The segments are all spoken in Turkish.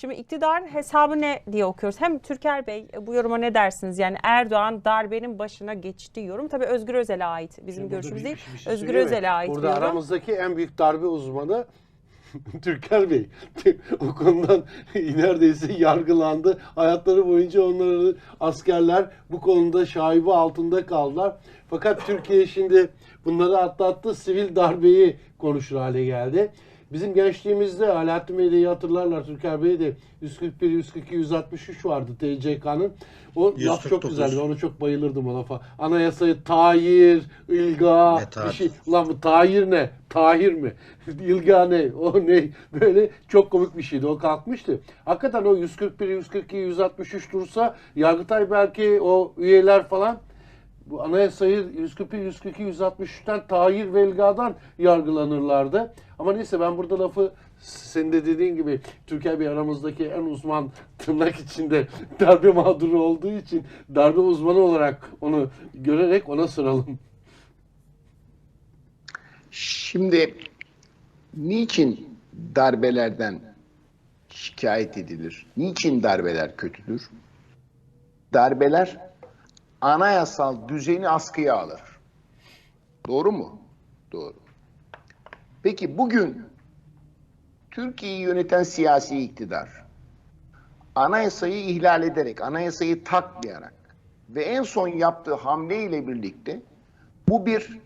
Şimdi iktidarın hesabı ne diye okuyoruz. Hem Türker Bey bu yoruma ne dersiniz? Yani Erdoğan darbenin başına geçti yorum. Tabii Özgür Özel'e ait bizim Burada görüşümüz bir- değil. bir şey Özgür? Özel'e ait Burada bir yorum. aramızdaki en büyük darbe uzmanı Türker Bey. o konudan neredeyse yargılandı. Hayatları boyunca onları askerler bu konuda şaibe altında kaldılar. Fakat Türkiye şimdi bunları atlattı. Sivil darbeyi konuşur hale geldi. Bizim gençliğimizde Alaaddin Bey de iyi hatırlarlar Türker Bey de 141, 142, 163 vardı TCK'nın. O laf çok 149. güzeldi. Onu çok bayılırdım o lafa. Anayasayı tayir, ilga, bir şey. Ulan bu tahir ne? Tahir mi? İlga ne? O ne? Böyle çok komik bir şeydi. O kalkmıştı. Hakikaten o 141, 142, 163 dursa Yargıtay belki o üyeler falan bu anayasayı 141, 142, 163'ten tahir ve ilgadan yargılanırlardı. Ama neyse ben burada lafı senin de dediğin gibi Türkiye bir aramızdaki en uzman tırnak içinde darbe mağduru olduğu için darbe uzmanı olarak onu görerek ona soralım. Şimdi niçin darbelerden şikayet edilir? Niçin darbeler kötüdür? Darbeler anayasal düzeni askıya alır. Doğru mu? Doğru. Peki bugün Türkiye'yi yöneten siyasi iktidar anayasayı ihlal ederek, anayasayı takmayarak ve en son yaptığı hamle ile birlikte bu bir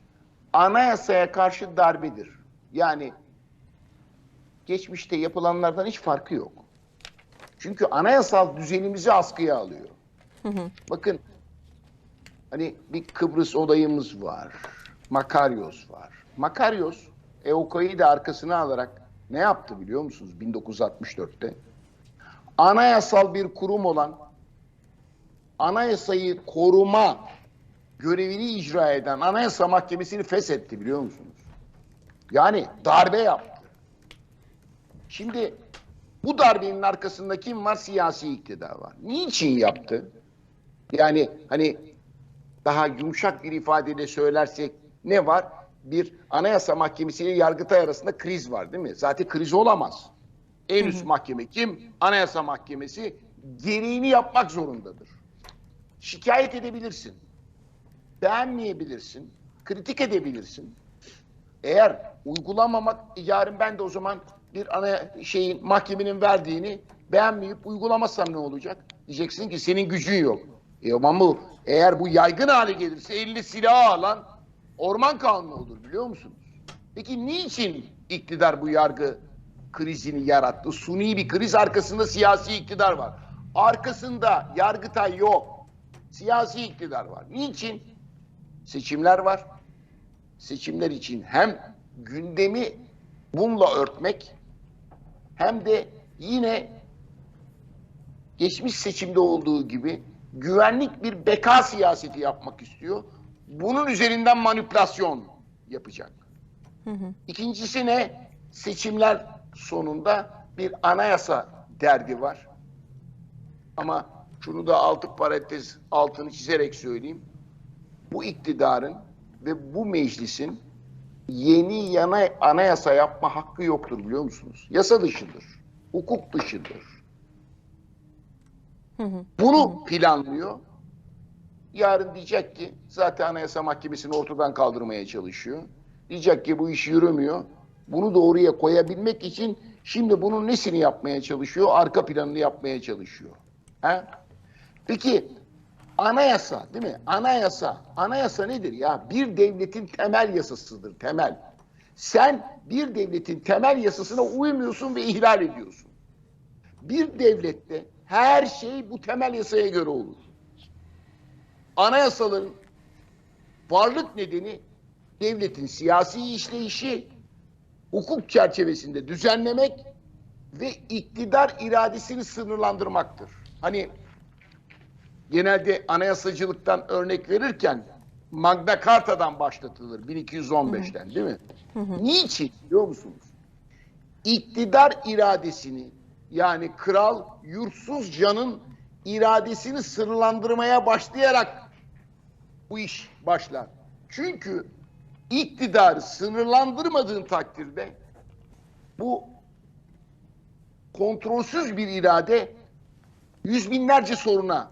anayasaya karşı darbedir. Yani geçmişte yapılanlardan hiç farkı yok. Çünkü anayasal düzenimizi askıya alıyor. Bakın hani bir Kıbrıs olayımız var. Makaryos var. Makaryos EOKA'yı da arkasına alarak ne yaptı biliyor musunuz 1964'te? Anayasal bir kurum olan anayasayı koruma görevini icra eden Anayasa Mahkemesi'ni feshetti biliyor musunuz? Yani darbe yaptı. Şimdi bu darbenin arkasında kim var? Siyasi iktidar var. Niçin yaptı? Yani hani daha yumuşak bir ifadeyle söylersek ne var? Bir Anayasa Mahkemesi ile Yargıtay arasında kriz var değil mi? Zaten kriz olamaz. En üst mahkeme kim? Anayasa Mahkemesi gereğini yapmak zorundadır. Şikayet edebilirsin beğenmeyebilirsin, kritik edebilirsin. Eğer uygulamamak, yarın ben de o zaman bir ana şeyin mahkemenin verdiğini beğenmeyip uygulamazsam ne olacak? Diyeceksin ki senin gücün yok. E ama bu eğer bu yaygın hale gelirse elini silah alan orman kanunu olur biliyor musunuz? Peki niçin iktidar bu yargı krizini yarattı? Suni bir kriz arkasında siyasi iktidar var. Arkasında yargıtay yok. Siyasi iktidar var. Niçin? seçimler var. Seçimler için hem gündemi bununla örtmek hem de yine geçmiş seçimde olduğu gibi güvenlik bir beka siyaseti yapmak istiyor. Bunun üzerinden manipülasyon yapacak. İkincisi ne? Seçimler sonunda bir anayasa derdi var. Ama şunu da altı parantez altını çizerek söyleyeyim bu iktidarın ve bu meclisin yeni yana anayasa yapma hakkı yoktur biliyor musunuz? Yasa dışıdır. Hukuk dışıdır. Bunu planlıyor. Yarın diyecek ki zaten Anayasa Mahkemesi'ni ortadan kaldırmaya çalışıyor. Diyecek ki bu iş yürümüyor. Bunu doğruya koyabilmek için şimdi bunun nesini yapmaya çalışıyor? Arka planını yapmaya çalışıyor. He? Peki Anayasa değil mi? Anayasa. Anayasa nedir ya? Bir devletin temel yasasıdır, temel. Sen bir devletin temel yasasına uymuyorsun ve ihlal ediyorsun. Bir devlette her şey bu temel yasaya göre olur. Anayasaların varlık nedeni devletin siyasi işleyişi, hukuk çerçevesinde düzenlemek ve iktidar iradesini sınırlandırmaktır. Hani genelde anayasacılıktan örnek verirken Magna Carta'dan başlatılır 1215'ten değil mi? Niçin biliyor musunuz? İktidar iradesini yani kral yurtsuz canın iradesini sınırlandırmaya başlayarak bu iş başlar. Çünkü iktidarı sınırlandırmadığın takdirde bu kontrolsüz bir irade yüz binlerce soruna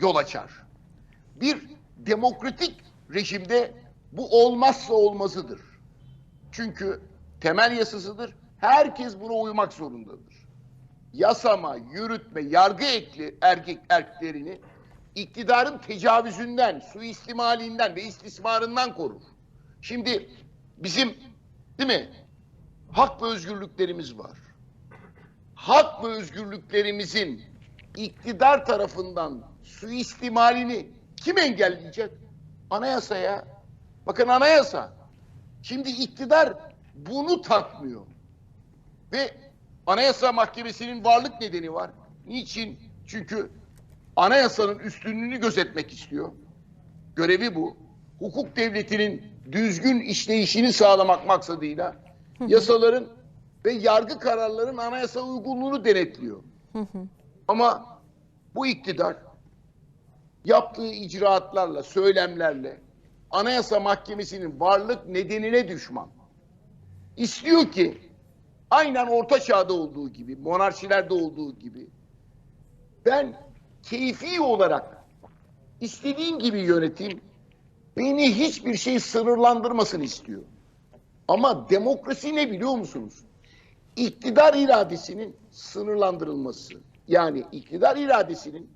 yol açar. Bir demokratik rejimde bu olmazsa olmazıdır. Çünkü temel yasasıdır. Herkes buna uymak zorundadır. Yasama, yürütme, yargı ekli, erkek erklerini iktidarın tecavüzünden, suistimalinden ve istismarından korur. Şimdi bizim değil mi? Hak ve özgürlüklerimiz var. Hak ve özgürlüklerimizin iktidar tarafından suistimalini kim engelleyecek? Anayasaya. Bakın anayasa. Şimdi iktidar bunu takmıyor. Ve Anayasa Mahkemesi'nin varlık nedeni var. Niçin? Çünkü anayasanın üstünlüğünü gözetmek istiyor. Görevi bu. Hukuk devletinin düzgün işleyişini sağlamak maksadıyla yasaların ve yargı kararlarının anayasa uygunluğunu denetliyor. Ama bu iktidar yaptığı icraatlarla, söylemlerle Anayasa Mahkemesi'nin varlık nedenine düşman. İstiyor ki aynen Orta Çağ'da olduğu gibi, monarşilerde olduğu gibi ben keyfi olarak istediğim gibi yöneteyim, beni hiçbir şey sınırlandırmasın istiyor. Ama demokrasi ne biliyor musunuz? İktidar iradesinin sınırlandırılması. Yani iktidar iradesinin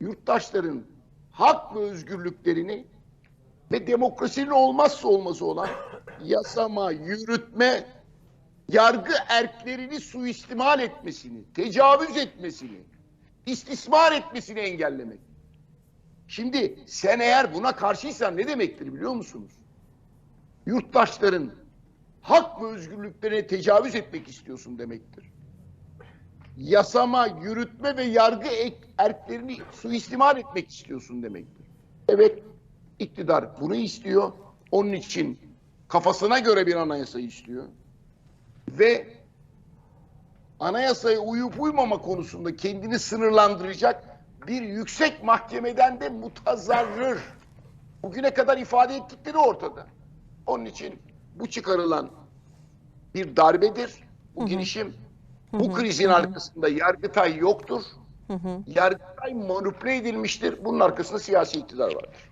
yurttaşların hak ve özgürlüklerini ve demokrasinin olmazsa olmazı olan yasama, yürütme, yargı erklerini suistimal etmesini, tecavüz etmesini, istismar etmesini engellemek. Şimdi sen eğer buna karşıysan ne demektir biliyor musunuz? Yurttaşların hak ve özgürlüklerine tecavüz etmek istiyorsun demektir. Yasama, yürütme ve yargı erklerini suistimal etmek istiyorsun demektir. Evet, iktidar bunu istiyor. Onun için kafasına göre bir anayasa istiyor. Ve anayasaya uyup uymama konusunda kendini sınırlandıracak bir yüksek mahkemeden de mutazarrır. Bugüne kadar ifade ettikleri ortada. Onun için bu çıkarılan bir darbedir. Bu girişim. Bu krizin arkasında Yargıtay yoktur. Yargıtay manipüle edilmiştir. Bunun arkasında siyasi iktidar vardır.